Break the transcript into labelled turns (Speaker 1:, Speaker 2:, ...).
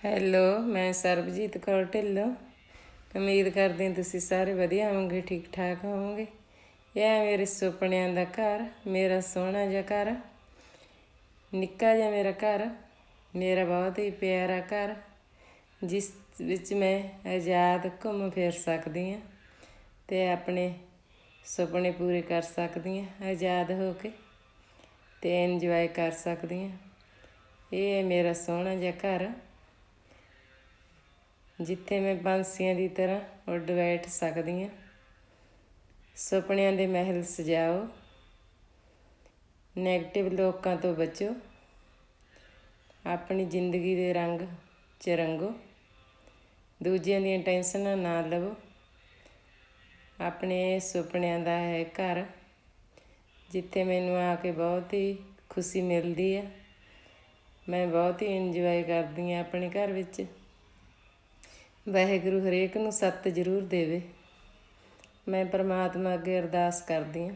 Speaker 1: Hello ਮੈਂ ਸਰਬਜੀਤ ਕੌਰ ਢਿੱਲੋਂ। ਉਮੀਦ ਕਰਦੀ ਹਾਂ ਤੁਸੀਂ ਸਾਰੇ ਵਧੀਆ ਹੋਵੋਗੇ, ਠੀਕ ਠਾਕ ਹੋਵੋਗੇ। ਇਹ ਹੈ ਮੇਰੇ ਸੁਪਨਿਆਂ ਦਾ ਘਰ, ਮੇਰਾ ਸੋਹਣਾ ਜਿਹਾ ਘਰ। ਨਿੱਕਾ ਜਿਹਾ ਮੇਰਾ ਘਰ, ਮੇਰਾ ਬਹੁਤ ਹੀ ਪਿਆਰਾ ਘਰ, ਜਿਸ ਵਿੱਚ ਮੈਂ ਆਜ਼ਾਦ ਘੁੰਮ ਫਿਰ ਸਕਦੀ ਹਾਂ ਤੇ ਆਪਣੇ ਸੁਪਨੇ ਪੂਰੇ ਕਰ ਸਕਦੀ ਹਾਂ, ਆਜ਼ਾਦ ਹੋ ਕੇ ਤੇ ਇੰਜੋਏ ਕਰ ਸਕਦੀ ਹਾਂ। ਇਹ ਹੈ ਮੇਰਾ ਸੋਹਣਾ ਜਿਹਾ ਘਰ। ਜਿੱਥੇ ਮੈਂ ਬਾਂਸੀਆਂ ਦੀ ਤਰ੍ਹਾਂ ਉੱਡ ਬੈਠ ਸਕਦੀ ਹਾਂ। ਸੁਪਨਿਆਂ ਦੇ ਮਹਿਲ ਸਜਾਓ। 네ਗੇਟਿਵ ਲੋਕਾਂ ਤੋਂ ਬਚੋ। ਆਪਣੀ ਜ਼ਿੰਦਗੀ ਦੇ ਰੰਗ ਚ ਰੰਗੋ। ਦੂਜਿਆਂ ਦੀਆਂ ਟੈਨਸ਼ਨਾਂ ਨਾ ਲਵੋ। ਆਪਣੇ ਸੁਪਨਿਆਂ ਦਾ ਹੈ ਘਰ, ਜਿੱਥੇ ਮੈਨੂੰ ਆ ਕੇ ਬਹੁਤ ਹੀ ਖੁਸ਼ੀ ਮਿਲਦੀ ਹੈ। ਮੈਂ ਬਹੁਤ ਹੀ ਇੰਜੋਏ ਕਰਦੀ ਹਾਂ ਆਪਣੇ ਘਰ ਵਿੱਚ। ਵਾਹਿਗੁਰੂ ਹਰੇਕ ਨੂੰ ਸੱਤ ਜ਼ਰੂਰ ਦੇਵੇ। ਮੈਂ ਪਰਮਾਤਮਾ ਅੱਗੇ ਅਰਦਾਸ ਕਰਦੀ ਹਾਂ।